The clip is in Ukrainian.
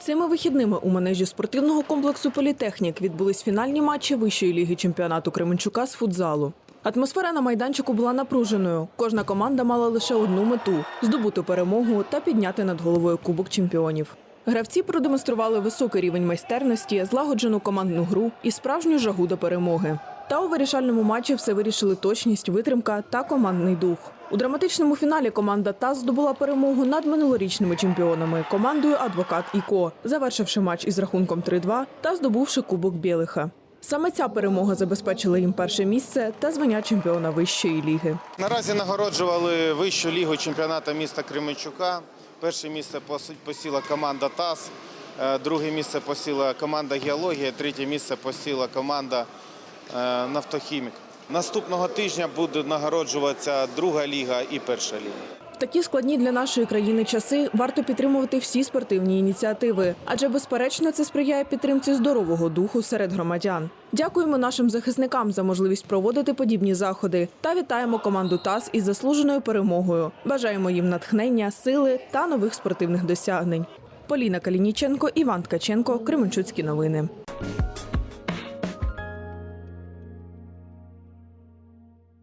Цими вихідними у манежі спортивного комплексу Політехнік відбулись фінальні матчі Вищої ліги чемпіонату Кременчука з футзалу. Атмосфера на майданчику була напруженою. Кожна команда мала лише одну мету здобути перемогу та підняти над головою Кубок чемпіонів. Гравці продемонстрували високий рівень майстерності, злагоджену командну гру і справжню жагу до перемоги. Та у вирішальному матчі все вирішили точність, витримка та командний дух. У драматичному фіналі команда ТАСС здобула перемогу над минулорічними чемпіонами командою Адвокат і Ко, завершивши матч із рахунком 3-2 та здобувши Кубок Білиха. Саме ця перемога забезпечила їм перше місце та звання чемпіона вищої ліги. Наразі нагороджували вищу лігу чемпіонату міста Кременчука. Перше місце посіла команда ТАС, е, друге місце посіла команда Геологія, третє місце посіла команда Нафтохімік. Наступного тижня буде нагороджуватися друга ліга і перша ліга. В такі складні для нашої країни часи варто підтримувати всі спортивні ініціативи, адже безперечно це сприяє підтримці здорового духу серед громадян. Дякуємо нашим захисникам за можливість проводити подібні заходи та вітаємо команду ТАСС із заслуженою перемогою. Бажаємо їм натхнення, сили та нових спортивних досягнень. Поліна Калініченко, Іван Ткаченко, Кременчуцькі новини.